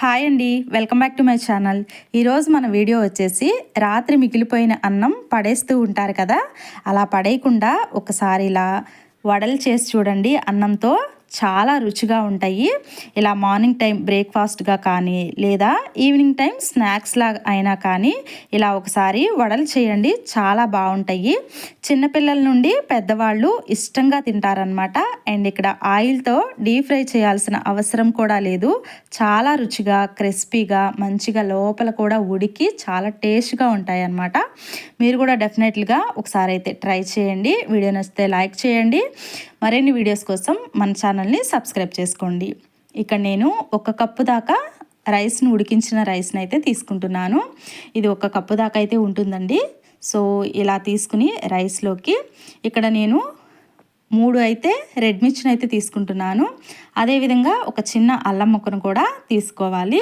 Hi అండి. Welcome back to my channel. ఈరోజు మన వీడియో వచ్చేసి రాత్రి మిగిలిపోయిన అన్నం పడేస్తూ ఉంటారు కదా అలా పడేయకుండా ఒకసారి ఇలా వడలు చేసి చూడండి అన్నంతో. చాలా రుచిగా ఉంటాయి. ఇలా మార్నింగ్ టైం బ్రేక్ఫాస్ట్గా కానీ లేదా ఈవినింగ్ టైం స్నాక్స్ లాగా అయినా కానీ ఇలా ఒకసారి వడలు చేయండి. చాలా బాగుంటాయి. చిన్నపిల్లల నుండి పెద్దవాళ్ళు ఇష్టంగా తింటారనమాట అండ్ ఇక్కడ ఆయిల్తో డీప్ ఫ్రై చేయాల్సిన అవసరం కూడా లేదు. చాలా రుచిగా క్రిస్పీగా మంచిగా లోపల కూడా ఉడికి చాలా టేస్ట్గా ఉంటాయి అన్నమాట మీరు కూడా డెఫినెట్లీగా ఒకసారి అయితే ట్రై చేయండి. వీడియో నచ్చితే లైక్ చేయండి. మరిన్ని వీడియోస్ కోసం మన ఛానల్ని సబ్స్క్రైబ్ చేసుకోండి. ఇక్కడ నేను ఒక కప్పు దాకా రైస్ను ఉడికించిన రైస్ని అయితే తీసుకుంటున్నాను. ఇది ఒక కప్పు దాకా అయితే ఉంటుందండి. సో ఇలా తీసుకుని రైస్లోకి ఇక్కడ నేను మూడు అయితే రెడ్ మిర్చిని అయితే తీసుకుంటున్నాను. అదేవిధంగా ఒక చిన్న అల్లం ముక్కను కూడా తీసుకోవాలి.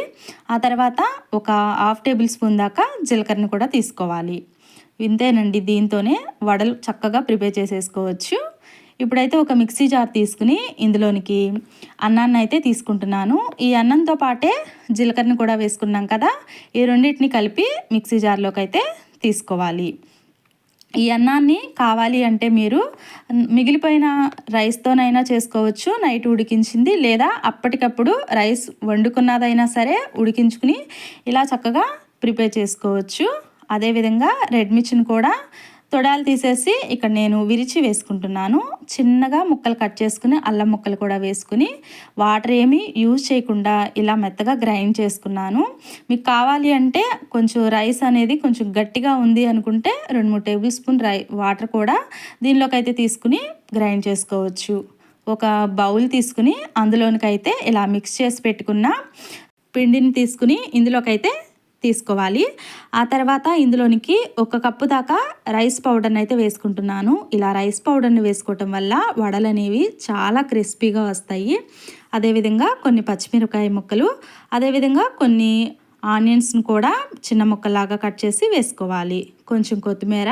ఆ తర్వాత ఒక హాఫ్ టేబుల్ స్పూన్ దాకా జీలకర్రని కూడా తీసుకోవాలి. ఇంతేనండి దీంతోనే వడలు చక్కగా ప్రిపేర్ చేసేసుకోవచ్చు. ఇప్పుడైతే ఒక మిక్సీ జార్ తీసుకుని ఇందులోనికి అన్నాన్ని అయితే తీసుకుంటున్నాను. ఈ అన్నంతో పాటే జీలకర్రని కూడా వేసుకున్నాం కదా ఈ రెండింటిని కలిపి మిక్సీ జార్లోకి అయితే తీసుకోవాలి. ఈ అన్నాన్ని కావాలి అంటే మీరు మిగిలిపోయిన రైస్తోనైనా చేసుకోవచ్చు నైట్ ఉడికించింది లేదా అప్పటికప్పుడు రైస్ వండుకున్నదైనా సరే ఉడికించుకుని ఇలా చక్కగా ప్రిపేర్ చేసుకోవచ్చు. అదేవిధంగా రెడ్ మిర్చిని కూడా తొడాలు తీసేసి ఇక్కడ నేను విరిచి వేసుకుంటున్నాను. చిన్నగా ముక్కలు కట్ చేసుకుని అల్లం ముక్కలు కూడా వేసుకుని వాటర్ ఏమీ యూజ్ చేయకుండా ఇలా మెత్తగా గ్రైండ్ చేసుకున్నాను. మీకు కావాలి అంటే కొంచెం రైస్ అనేది కొంచెం గట్టిగా ఉంది అనుకుంటే రెండు మూడు టేబుల్ స్పూన్ రై వాటర్ కూడా దీనిలోకి అయితే తీసుకుని గ్రైండ్ చేసుకోవచ్చు. ఒక బౌల్ తీసుకుని అందులోనికైతే ఇలా మిక్స్ చేసి పెట్టుకున్న పిండిని తీసుకుని ఇందులోకైతే తీసుకోవాలి. ఆ తర్వాత ఇందులోనికి ఒక కప్పు దాకా రైస్ పౌడర్ని అయితే వేసుకుంటున్నాను. ఇలా రైస్ పౌడర్ని వేసుకోవటం వల్ల వడలు అనేవి చాలా క్రిస్పీగా వస్తాయి. అదేవిధంగా కొన్ని పచ్చిమిరపకాయ ముక్కలు అదేవిధంగా కొన్ని ఆనియన్స్ని కూడా చిన్న ముక్కలాగా కట్ చేసి వేసుకోవాలి. కొంచెం కొత్తిమీర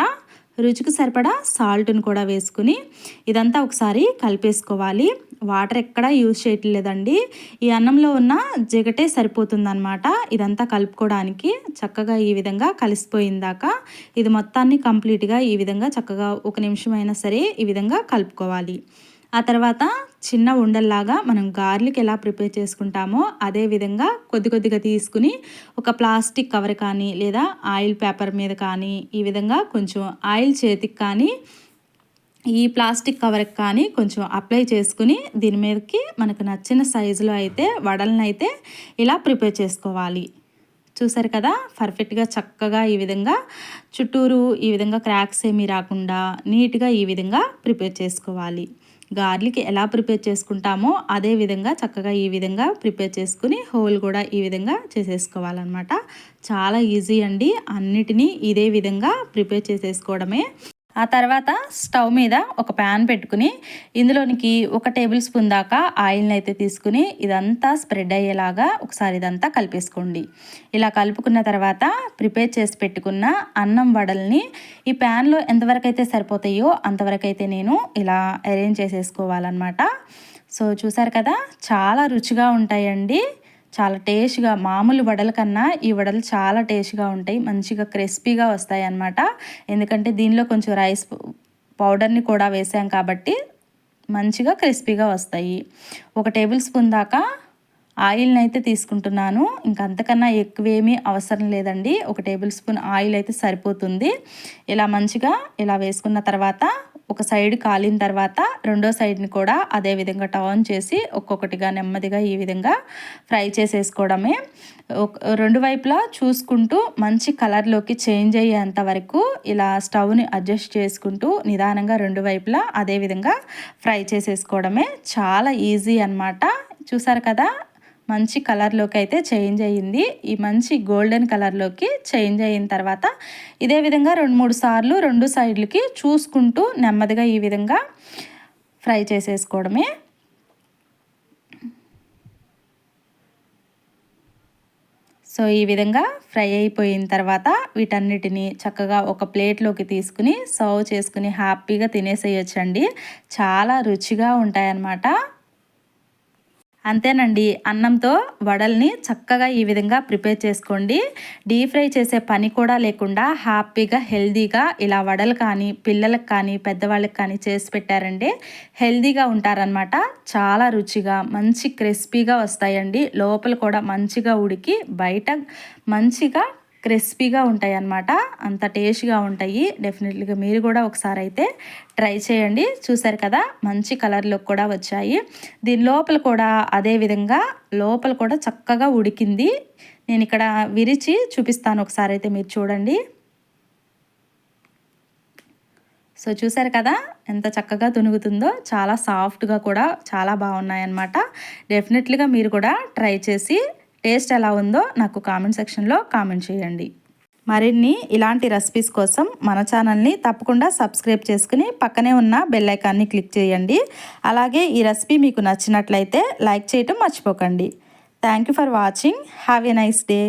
రుచికి సరిపడా సాల్ట్ని కూడా వేసుకుని ఇదంతా ఒకసారి కలిపేసుకోవాలి. వాటర్ ఎక్కడా యూజ్ చేయట్లేదండి. ఈ అన్నంలో ఉన్న జిగటే సరిపోతుందనమాట ఇదంతా కలుపుకోవడానికి చక్కగా ఈ విధంగా కలిసిపోయిందాక ఇది మొత్తాన్ని కంప్లీట్గా ఈ విధంగా చక్కగా ఒక నిమిషం అయినా సరే ఈ విధంగా కలుపుకోవాలి. ఆ తర్వాత చిన్న ఉండల్లాగా మనం గార్లిక్ ఎలా ప్రిపేర్ చేసుకుంటామో అదే విధంగా కొద్ది కొద్దిగా తీసుకుని ఒక ప్లాస్టిక్ కవర్ కానీ లేదా ఆయిల్ పేపర్ మీద కానీ ఈ విధంగా కొంచెం ఆయిల్ చేతికి కానీ ఈ ప్లాస్టిక్ కవర్కి కానీ కొంచెం అప్లై చేసుకుని దీని మీదకి మనకు నచ్చిన సైజులో అయితే వడలనైతే అయితే ఇలా ప్రిపేర్ చేసుకోవాలి. చూసారు కదా? పర్ఫెక్ట్గా చక్కగా ఈ విధంగా చుట్టూరు ఈ విధంగా క్రాక్స్ ఏమీ రాకుండా నీట్గా ఈ విధంగా ప్రిపేర్ చేసుకోవాలి. గార్లిక్ ఎలా ప్రిపేర్ చేసుకుంటామో అదే విధంగా చక్కగా ఈ విధంగా ప్రిపేర్ చేసుకుని హోల్ కూడా ఈ విధంగా చేసేసుకోవాలన్నమాట. చాలా ఈజీ అండి. అన్నిటినీ ఇదే విధంగా ప్రిపేర్ చేసేసుకోవడమే. ఆ తర్వాత స్టవ్ మీద ఒక ప్యాన్ పెట్టుకుని ఇందులోనికి ఒక టేబుల్ స్పూన్ దాకా ఆయిల్ని అయితే తీసుకుని ఇదంతా స్ప్రెడ్ అయ్యేలాగా ఒకసారి ఇదంతా కలిపేసుకోండి. ఇలా కలుపుకున్న తర్వాత ప్రిపేర్ చేసి పెట్టుకున్న అన్నం వడల్ని ఈ ప్యాన్లో ఎంతవరకు అయితే సరిపోతాయో అంతవరకు అయితే నేను ఇలా అరేంజ్ చేసేసుకోవాలన్నమాట. సో చూసారు కదా చాలా రుచిగా ఉంటాయండి. చాలా టేస్ట్గా మామూలు వడల కన్నా ఈ వడలు చాలా టేస్ట్గా ఉంటాయి. మంచిగా క్రిస్పీగా వస్తాయి అన్నమాట ఎందుకంటే దీనిలో కొంచెం రైస్ పౌడర్ని కూడా వేసాం కాబట్టి మంచిగా క్రిస్పీగా వస్తాయి. ఒక టేబుల్ స్పూన్ దాకా ఆయిల్ని అయితే తీసుకుంటున్నాను. ఇంకంతకన్నా ఎక్కువేమీ అవసరం లేదండి. ఒక టేబుల్ స్పూన్ ఆయిల్ అయితే సరిపోతుంది. ఇలా మంచిగా ఇలా వేసుకున్న తర్వాత ఒక సైడ్ కాలిన తర్వాత రెండో సైడ్ని కూడా అదే విధంగా టర్న్ చేసి ఒక్కొక్కటిగా నెమ్మదిగా ఈ విధంగా ఫ్రై చేసేసుకోవడమే. రెండు వైపులా చూసుకుంటూ మంచి కలర్లోకి చేంజ్ అయ్యేంత వరకు ఇలా స్టవ్ని అడ్జస్ట్ చేసుకుంటూ నిదానంగా రెండు వైపులా అదే విధంగా ఫ్రై చేసేసుకోవడమే చాలా ఈజీ అనమాట చూసారు కదా? మంచి కలర్లోకి అయితే చేంజ్ అయ్యింది. ఈ మంచి గోల్డెన్ కలర్లోకి చేంజ్ అయిన తర్వాత ఇదే విధంగా రెండు మూడు సార్లు రెండు సైడ్లకి చూసుకుంటూ నెమ్మదిగా ఈ విధంగా ఫ్రై చేసేసుకోవడమే. సో ఈ విధంగా ఫ్రై అయిపోయిన తర్వాత వీటన్నిటిని చక్కగా ఒక ప్లేట్లోకి తీసుకుని సర్వ్ చేసుకుని హ్యాపీగా తినేసేయచ్చండి. చాలా రుచిగా ఉంటాయన్నమాట. అంతేనండి. అన్నంతో వడల్ని చక్కగా ఈ విధంగా ప్రిపేర్ చేసుకోండి. డీప్ ఫ్రై చేసే పని కూడా లేకుండా హ్యాపీగా హెల్దీగా ఇలా వడలు కానీ పిల్లలకు కానీ పెద్దవాళ్ళకి కానీ చేసి పెట్టారండి హెల్దీగా ఉంటారనమాట చాలా రుచిగా మంచి క్రిస్పీగా వస్తాయండి. లోపల కూడా మంచిగా ఉడికి బయట మంచిగా క్రిస్పీగా ఉంటాయి అన్నమాట అంత టేస్ట్గా ఉంటాయి. డెఫినెట్లీగా మీరు కూడా ఒకసారి అయితే ట్రై చేయండి. చూసారు కదా మంచి కలర్లో కూడా వచ్చాయి. దీని లోపల కూడా అదే విధంగా లోపల కూడా చక్కగా ఉడికింది. నేను ఇక్కడ విరిచి చూపిస్తాను ఒకసారి అయితే మీరు చూడండి. సో చూసారు కదా ఎంత చక్కగా తునుగుతుందో చాలా సాఫ్ట్గా కూడా చాలా బాగున్నాయన్నమాట. డెఫినెట్లీగా మీరు కూడా ట్రై చేసి టేస్ట్ ఎలా ఉందో నాకు కామెంట్ సెక్షన్లో కామెంట్ చేయండి. మరిన్ని ఇలాంటి రెసిపీస్ కోసం మన ఛానల్ని తప్పకుండా సబ్స్క్రైబ్ చేసుకుని పక్కనే ఉన్న బెల్ ఐకాన్ని క్లిక్ చేయండి. అలాగే ఈ రెసిపీ మీకు నచ్చినట్లయితే లైక్ చేయటం మర్చిపోకండి. Thank you for watching have a nice day